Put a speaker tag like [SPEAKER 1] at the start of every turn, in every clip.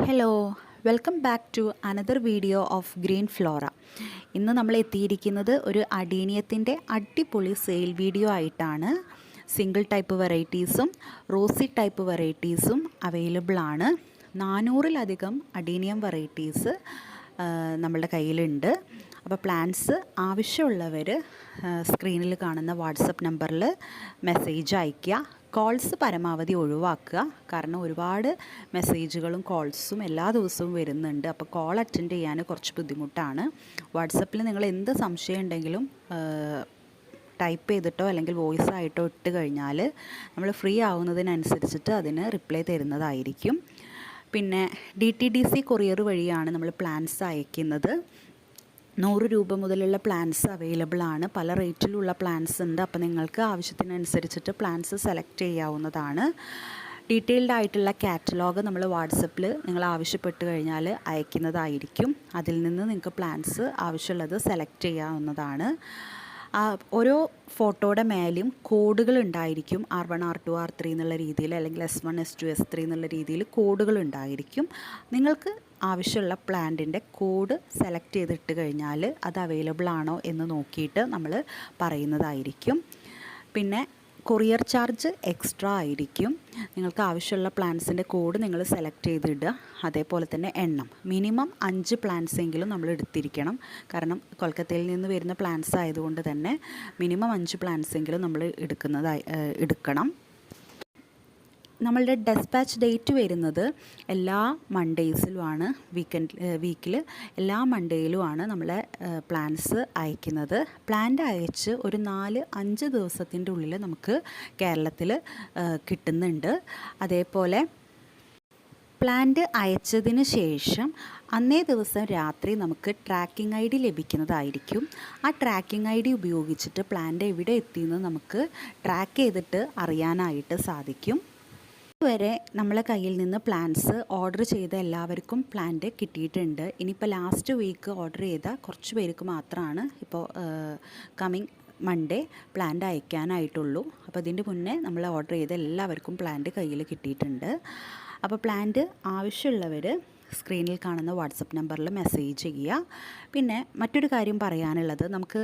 [SPEAKER 1] Hello welcome back to another video of Green Flora ഇന്ന് നമ്മൾ എത്തിയിരിക്കുന്നത് ഒരു അടീനിയത്തിന്റെ അടിപൊളി സെയിൽ വീഡിയോ ആയിട്ടാണ്. സിംഗിൾ ടൈപ്പ് വെറൈറ്റീസും റോസി ടൈപ്പ് വെറൈറ്റീസും അവൈലബിൾ ആണ്. നാനൂറിലധികം അഡീനിയം വെറൈറ്റീസ് നമ്മളുടെ കയ്യിലുണ്ട്. അപ്പോൾ പ്ലാൻസ് ആവശ്യമുള്ളവർ സ്ക്രീനിൽ കാണുന്ന വാട്സപ്പ് നമ്പറിൽ മെസ്സേജ് അയയ്ക്കുക. കോൾസ് പരമാവധി ഒഴിവാക്കുക. കാരണം ഒരുപാട് മെസ്സേജുകളും കോൾസും എല്ലാ ദിവസവും വരുന്നുണ്ട്. അപ്പോൾ കോൾ അറ്റൻഡ് ചെയ്യാൻ കുറച്ച് ബുദ്ധിമുട്ടാണ്. വാട്സപ്പിൽ നിങ്ങൾ എന്ത് സംശയം ഉണ്ടെങ്കിലും ടൈപ്പ് ചെയ്തിട്ടോ അല്ലെങ്കിൽ വോയിസ് ആയിട്ടോ ഇട്ട് കഴിഞ്ഞാൽ നമ്മൾ ഫ്രീ ആവുന്നതിനനുസരിച്ചിട്ട് അതിന് റിപ്ലൈ തരുന്നതായിരിക്കും. പിന്നെ D T D C courier വഴിയാണ് നമ്മൾ പ്ലാൻസ് അയക്കുന്നത്. നൂറ് രൂപ മുതലുള്ള പ്ലാൻസ് അവൈലബിൾ ആണ്. പല റേറ്റിലുള്ള പ്ലാൻസ് ഉണ്ട്. അപ്പോൾ നിങ്ങൾക്ക് ആവശ്യത്തിനനുസരിച്ചിട്ട് പ്ലാൻസ് സെലക്ട് ചെയ്യാവുന്നതാണ്. ഡീറ്റെയിൽഡ് ആയിട്ടുള്ള കാറ്റലോഗ് നമ്മൾ വാട്സപ്പിൽ നിങ്ങൾ ആവശ്യപ്പെട്ട് കഴിഞ്ഞാൽ അയക്കുന്നതായിരിക്കും. അതിൽ നിന്ന് നിങ്ങൾക്ക് പ്ലാൻസ് ആവശ്യമുള്ളത് സെലക്ട് ചെയ്യാവുന്നതാണ്. ഓരോ ഫോട്ടോയുടെ മേലും കോഡുകൾ ഉണ്ടായിരിക്കും R one R two R three എന്നുള്ള രീതിയിൽ അല്ലെങ്കിൽ S one S two S three എന്നുള്ള രീതിയിൽ കോഡുകൾ ഉണ്ടായിരിക്കും നിങ്ങൾക്ക് ആവശ്യമുള്ള പ്ലാന്റിന്റെ കോഡ് സെലക്ട് ചെയ്തിട്ട് കഴിഞ്ഞാൽ അത് അവൈലബിൾ ആണോ എന്ന് നോക്കിയിട്ട് നമ്മൾ പറയുന്നതായിരിക്കും. പിന്നെ കൊറിയർ ചാർജ് എക്സ്ട്രാ ആയിരിക്കും. നിങ്ങൾക്ക് ആവശ്യമുള്ള പ്ലാൻസിന്റെ കോഡ് നിങ്ങൾ സെലക്ട് ചെയ്തിടുക. അതേപോലെ തന്നെ എണ്ണം. മിനിമം അഞ്ച് പ്ലാൻസ് എങ്കിലും നമ്മൾ എടുത്തിരിക്കണം. കാരണം കൊൽക്കത്തയിൽ നിന്ന് വരുന്ന പ്ലാൻസ് ആയതുകൊണ്ട് തന്നെ മിനിമം അഞ്ച് പ്ലാൻസ് എങ്കിലും നമ്മൾ എടുക്കുന്നതായി എടുക്കണം. നമ്മളുടെ ഡെസ്പാച്ച് ഡേറ്റ് വരുന്നത് എല്ലാ മൺഡേയ്സിലുമാണ് വീക്കെൻഡ് വീക്കിൽ എല്ലാ മൺഡേയിലുമാണ് നമ്മളെ പ്ലാൻസ് അയക്കുന്നത്. പ്ലാന്റ് അയച്ച് ഒരു നാല് അഞ്ച് ദിവസത്തിന്റെ ഉള്ളിൽ നമുക്ക് കേരളത്തിൽ കിട്ടുന്നുണ്ട്. അതേപോലെ പ്ലാന്റ് അയച്ചതിന് ശേഷം അന്നേ ദിവസം രാത്രി നമുക്ക് ട്രാക്കിംഗ് ഐ ഡി ലഭിക്കുന്നതായിരിക്കും. ആ ട്രാക്കിംഗ് ഐ ഡി ഉപയോഗിച്ചിട്ട് പ്ലാന്റ് എവിടെ എത്തിയെന്ന് നമുക്ക് ട്രാക്ക് ചെയ്തിട്ട് അറിയാനായിട്ട് സാധിക്കും. വരെ നമ്മളെ കയ്യിൽ നിന്ന് പ്ലാൻസ് ഓർഡർ ചെയ്ത എല്ലാവർക്കും പ്ലാന്റ് കിട്ടിയിട്ടുണ്ട്. ഇനിയിപ്പോൾ ലാസ്റ്റ് വീക്ക് ഓർഡർ ചെയ്ത കുറച്ച് പേർക്ക് മാത്രമാണ് ഇപ്പോൾ കമ്മിങ് മൺഡേ പ്ലാന്റ് അയക്കാനായിട്ടുള്ളൂ. അപ്പോൾ ഇതിന്റെ മുന്നേ നമ്മൾ ഓർഡർ ചെയ്ത എല്ലാവർക്കും പ്ലാന്റ് കയ്യിൽ കിട്ടിയിട്ടുണ്ട്. അപ്പോൾ പ്ലാന്റ് ആവശ്യമുള്ളവർ സ്ക്രീനിൽ കാണുന്ന വാട്സപ്പ് നമ്പറിൽ മെസ്സേജ് ചെയ്യുക. പിന്നെ മറ്റൊരു കാര്യം പറയാനുള്ളത് നമുക്ക്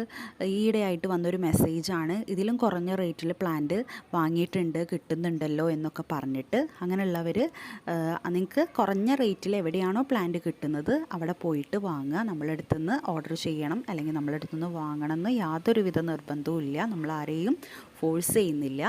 [SPEAKER 1] ഈയിടെയായിട്ട് വന്നൊരു മെസ്സേജാണ് ഇതിലും കുറഞ്ഞ റേറ്റിൽ പ്ലാന്റ് വാങ്ങിയിട്ടുണ്ട് കിട്ടുന്നുണ്ടല്ലോ എന്നൊക്കെ പറഞ്ഞിട്ട് അങ്ങനെയുള്ളവർ നിങ്ങൾക്ക് കുറഞ്ഞ റേറ്റിൽ എവിടെയാണോ പ്ലാന്റ് കിട്ടുന്നത് അവിടെ പോയിട്ട് വാങ്ങുക. നമ്മളടുത്തുനിന്ന് ഓർഡർ ചെയ്യണം. അല്ലെങ്കിൽ നമ്മളടുത്തുനിന്ന് വാങ്ങണം എന്ന് യാതൊരുവിധ നിർബന്ധവും ഇല്ല നമ്മൾ ആരെയും ഫോഴ്സ് ചെയ്യുന്നില്ല.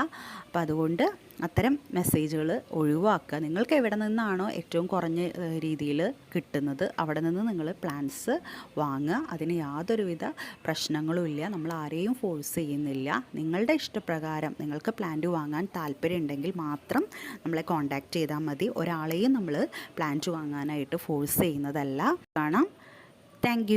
[SPEAKER 1] അപ്പോൾ അതുകൊണ്ട് അത്തരം മെസ്സേജുകൾ ഒഴിവാക്കുക. നിങ്ങൾക്ക് എവിടെ നിന്നാണോ ഏറ്റവും കുറഞ്ഞ രീതിയിൽ കിട്ടുന്നത് അവിടെ നിന്ന് നിങ്ങൾ പ്ലാൻസ് വാങ്ങുക. അതിന് യാതൊരുവിധ പ്രശ്നങ്ങളും ഇല്ല. നമ്മൾ ആരെയും ഫോഴ്സ് ചെയ്യുന്നില്ല. നിങ്ങളുടെ ഇഷ്ടപ്രകാരം നിങ്ങൾക്ക് പ്ലാന്റ് വാങ്ങാൻ താല്പര്യം ഉണ്ടെങ്കിൽ മാത്രം നമ്മളെ കോൺടാക്റ്റ് ചെയ്താൽ മതി. ഒരാളെയും നമ്മൾ പ്ലാന്റ് വാങ്ങാനായിട്ട് ഫോഴ്സ് ചെയ്യുന്നതല്ല. കാണാം. താങ്ക്